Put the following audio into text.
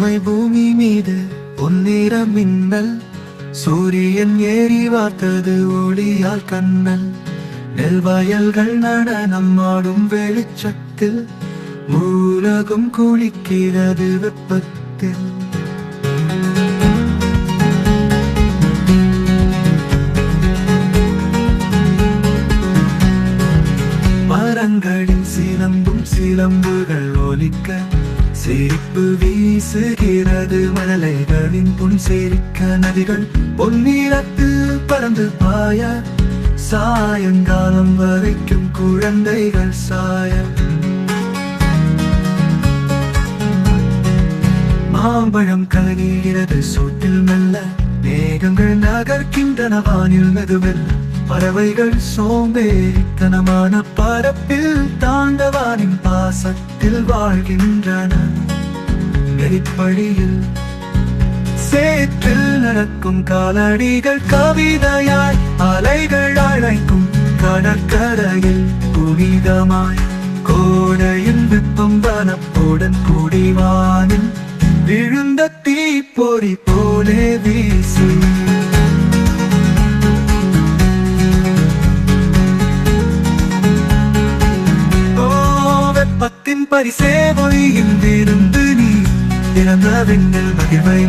வெண்மை பூமி மீது பொன்னிற மின்னல். சூரியன் ஏறி வார்த்தது ஒளியால் கண்ணல். நெல் வயல்கள் நடனம் ஆடும் வெளிச்சத்தில். உலகம் குளிக்கிறது வெப்பத்தில். மரங்களின் சிலம்பும் சிலம்புகள் ஒலிக்க சிரிப்பு வீசுகிறது மலைகளின் புன் சிரிக்க நதிகள் பொன்னிறத்து பறந்து பாய. சாயங்காலம் வரைக்கும் குழந்தைகள் சாய. மாம்பழம் கலங்குகிறது சூட்டில் மெல்ல மேகங்கள் நகர்கின்றன வானில் மெதுவெல்ல பறவைகள் சோம்பேறித்தனமான பரப்பில் தாண்டவானின் பாசத்தில் வாழ்கின்றன. நெறிப்படியில் சேற்றில் நடக்கும் காலடிகள் கவிதையாய் அலைகள் அழைக்கும் கடற்கரையில் புனிதமாய் கோடையில் வெப்பம் வனப்புடன் குடிவானில் விழுந்த தீப்பொறி போலே வீசும் பத்தின் பரிசே போய் நீ இறந்த விண்ணில் மகிழ்வை நீ கற்றுத் தருவாய்